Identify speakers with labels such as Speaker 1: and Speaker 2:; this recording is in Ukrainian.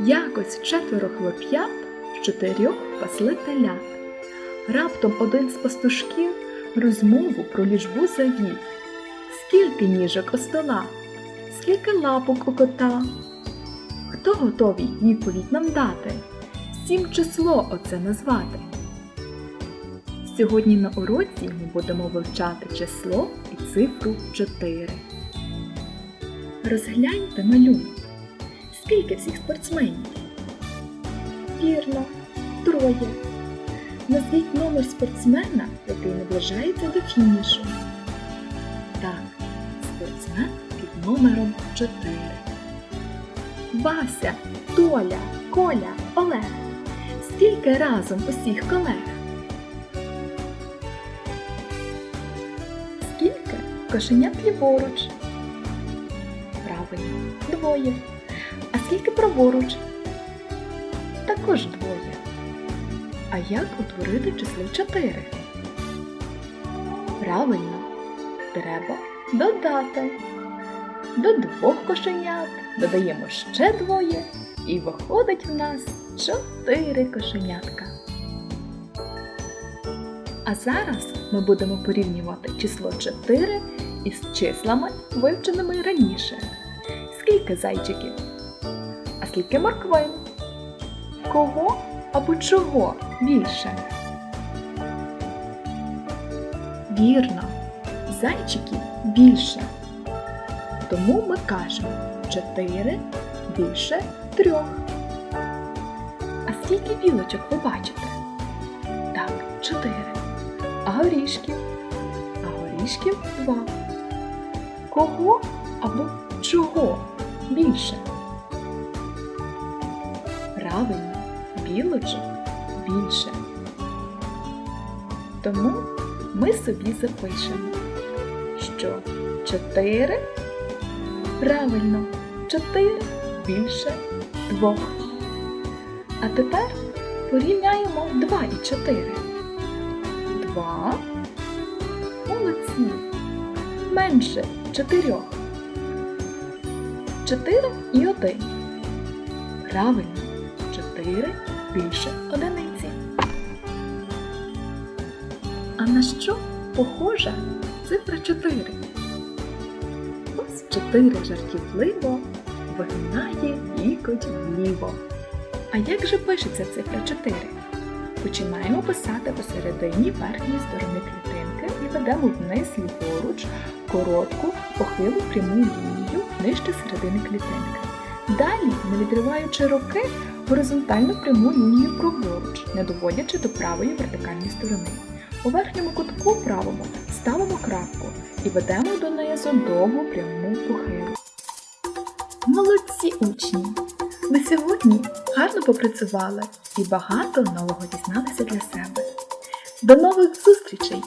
Speaker 1: Якось четверо хлоп'ят з чотирьох пасли телят. Раптом один з пастушків розмову про лічбу завів. Скільки ніжок у стола, скільки лапок у кота. Хто готовий відповідь нам дати? Сім число оце назвати. Сьогодні на уроці ми будемо вивчати число і цифру 4. Розгляньте малюнок. Скільки всіх спортсменів? Вірно, троє. Назвіть номер спортсмена, який наближається до фінішу. Так, спортсмен під номером 4. Вася, Толя, Коля, Олег. Скільки разом усіх колег? Скільки кошенят ліворуч? Правильно, двоє. А скільки праворуч? Також двоє. А як утворити число 4? Правильно, треба додати. До двох кошенят додаємо ще двоє, і виходить в нас чотири кошенятка. А зараз ми будемо порівнювати число 4 із числами, вивченими раніше. Скільки зайчиків? Скільки морквин? Кого або чого більше? Вірно, зайчиків більше. Тому ми кажемо 4 більше 3. А скільки білочок ви бачите? Так, 4. А горішків? А горішків 2. Кого або чого більше? Правильно, білочок більше. Тому ми собі запишемо, що 4 правильно 4 більше 2. А тепер порівняємо 2 і 4. 2 молодці менше 4. 4 і 1. Правильно, 4 більше одиниці. А на що похожа цифра 4? Ось 4 жартівливо вигинає лікоть вліво. А як же пишеться цифра 4? Починаємо писати посередині верхньої сторони клітинки і ведемо вниз ліворуч коротку, похилу пряму лінію нижче середини клітинки. Далі, не відриваючи руки, горизонтальну пряму лінію праворуч, не доводячи до правої вертикальної сторони. У верхньому кутку правому ставимо крапку і ведемо донизу довгу пряму похилу. Молодці учні! Ви сьогодні гарно попрацювали і багато нового дізналися для себе. До нових зустрічей!